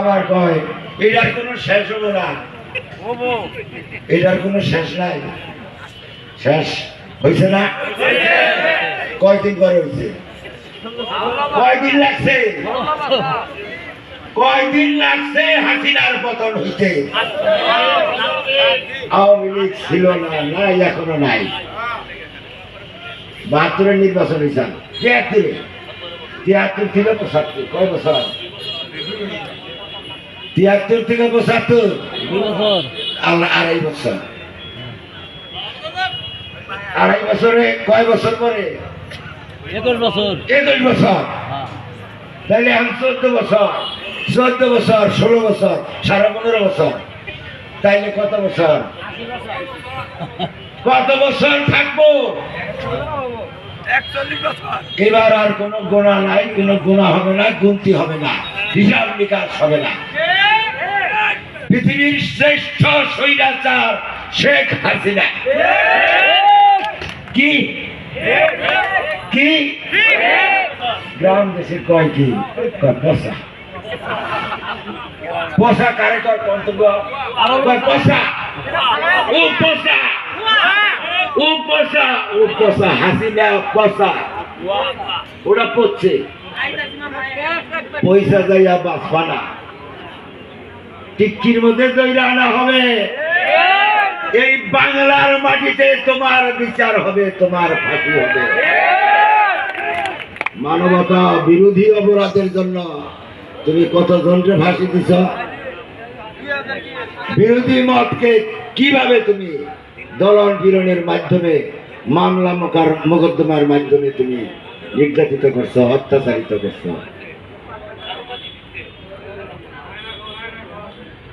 আবার কয় এটার কোনো শেষ হব না। এটার কোনো শেষ নাই। শেষ হয়েছে না? কয়দিন পরে হয়েছে কয়দিন লাগছে? কয়দিন লাগছে হাসিনার পতন হইতে? আওয়ামী লীগ ছিল না নাই এখনও নাই। বাহাত্তরের নির্বাচন হয়েছে তিয়াত্তরে? তিয়াত্তর থেকে পঁচাত্তর কয় বছর? তিয়াত্তর থেকে পঁচাত্তর। আর আড়াই বছর। আড়াই বছরে কয় বছর পরে? একুশ বছর। একুশ বছর। তাহলে আমি চোদ্দ বছর। চোদ্দ বছর ষোলো বছর সাড়ে পনেরো বছর। তাইলে কত বছর? কত বছর থাকব? এবার আর কোনো গোনা নাই কোনো গোনা হবে না গুনতি হবে না হিসাব নিকাশ হবে না। পৃথিবীর শ্রেষ্ঠ স্বৈরাচার শেখ হাসিনা। কি? কি? গ্রাম দেশে কয় কি? পশা পশা কারে কয় কন্তব্য কয় পশা ও পশা ও পশা ও পশা হাসিনা পশা ওরা পড়ছে পয়সা যাইয়া বাঁচবা না। টিক্কির মধ্যে দইরা আনা হবে। এই বাংলার মাটিতে তোমার বিচার হবে, তোমার ফাঁসি হবে। মানবতা বিরোধী অপরাধের জন্য তুমি কত জনকে ফাঁসি দিছ? বিরোধী মতকে কীভাবে তুমি দলন পীড়নের মাধ্যমে, মামলা মোকার মোকদ্দমার মাধ্যমে তুমি নির্যাতিত করছ, অত্যাচারিত করছ?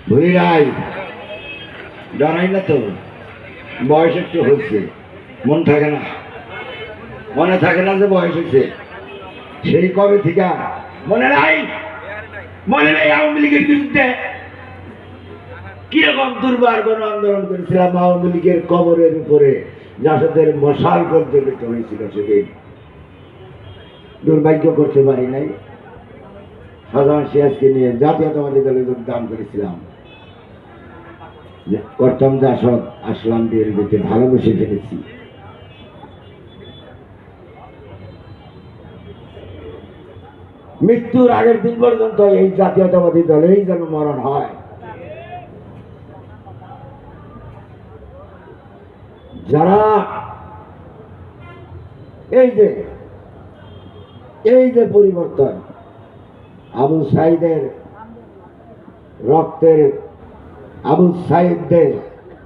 ভুলি নাই ডরাই না তো, বয়স একটু হচ্ছে, মন থাকে না। মনে থাকে না যে বয়স হয়েছে সেই কবে থেকে মনে নাই? মনে নাই আওয়ামী লীগের বিরুদ্ধে? কীরকম দুর্বার গণ আন্দোলন করেছিলাম আওয়ামী লীগের কবরের উপরে, জাসদের মশাল প্রজ্বলিত হয়েছিল সেদিন। দুর্ভাগ্য করতে পারি নাই। সাধারণ সিয়াজকে নিয়ে জাতীয়তাবাদী দলে যোগদান করেছিলাম। যে করতাম জাসদ আসলাম বিএনপিতে ভালোবেসে ফেলেছি। মৃত্যুর আগের দিন পর্যন্ত এই জাতীয়তাবাদী দলেই যেন মরণ হয়। যারা এই যে এই যে পরিবর্তন, আবু সাইদের রক্তের আবু সাহেবদের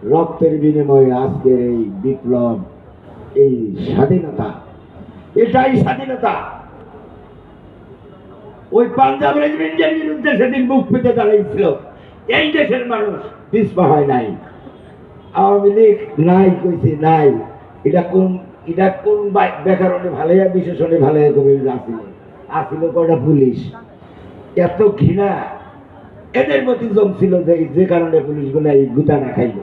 রক্তের বিনিময়ে আজকের এই বিপ্লব, এই স্বাধীনতা, এটাই স্বাধীনতা। ওই পাঞ্জাব রেজিমেন্টের বিরুদ্ধে সেদিন বুক পেতে দাঁড়িয়েছিল। এই দেশের মানুষ পিছপা হয় নাই। আওয়ামী লীগ নাই, কইছে নাই। এটা কোন এটা কোন ব্যাকরণে ভালো বিশেষণে ভালো কবি আসিল আসিল কটা পুলিশ। এত ঘৃণা। এদের প্রতি জম ছিল যে যে কারণে পুলিশগুলো এই গুতা না খাইল।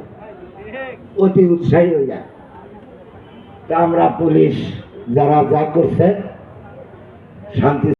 অতি উৎসাহী হয়ে যায় তা আমরা পুলিশ যারা যা করছে, শান্তি